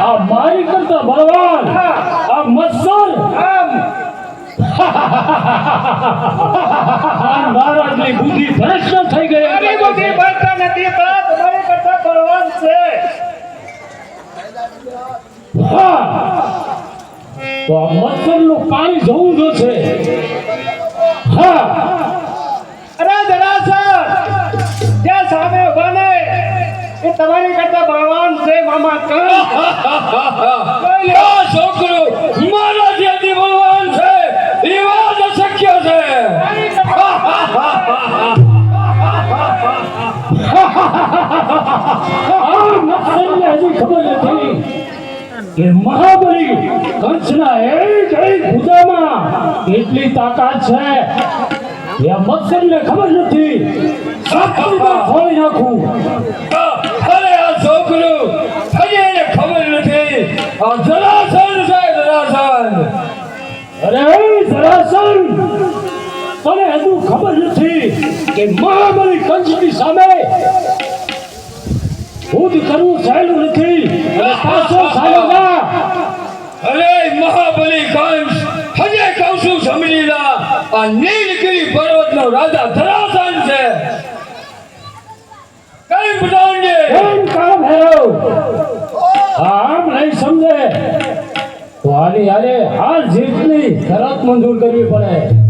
આ મારી કરતા બળવાન આ મત્સર આમ આ મહારાજની બુદ્ધિ ભ્રષ્ટ થઈ ગઈ મારી બુદ્ધિ ભ્રષ્ટ નથી તમારી કરતા બળવાન છે. તો આ મત્સરનું પાણી જવું જો હા તમારી કરતા બળવાન છે મામા કોઈ છોકરો મારા જેથી બળવાન છે એ વાત અશક્ય છે. ખબર નથી કે મહાબલી કંસના એક એક ભુજામાં કેટલી તાકાત છે એ મત્સરને ખબર નથી. સાપડીમાં ફોડી નાખું અરે આ છોકરું હજી એને ખબર જરાસંધ છે જરાસંધ અરે જરાસંધ તને હજુ ખબર નથી કે મહાબલી કંસની સામે યુદ્ધ કરવું સહેલું નથી. અને પાછો સાલોગા અરે મહાબલી કંસ હજે કહું છું સમજી લા આ નીલગિરી પર્વતનો રાજા ધરાસન છે. કઈ બતાવજે કેમ કામ હેરો તો આની આરે હાર જીતની શરત મંજૂર કરવી પડે.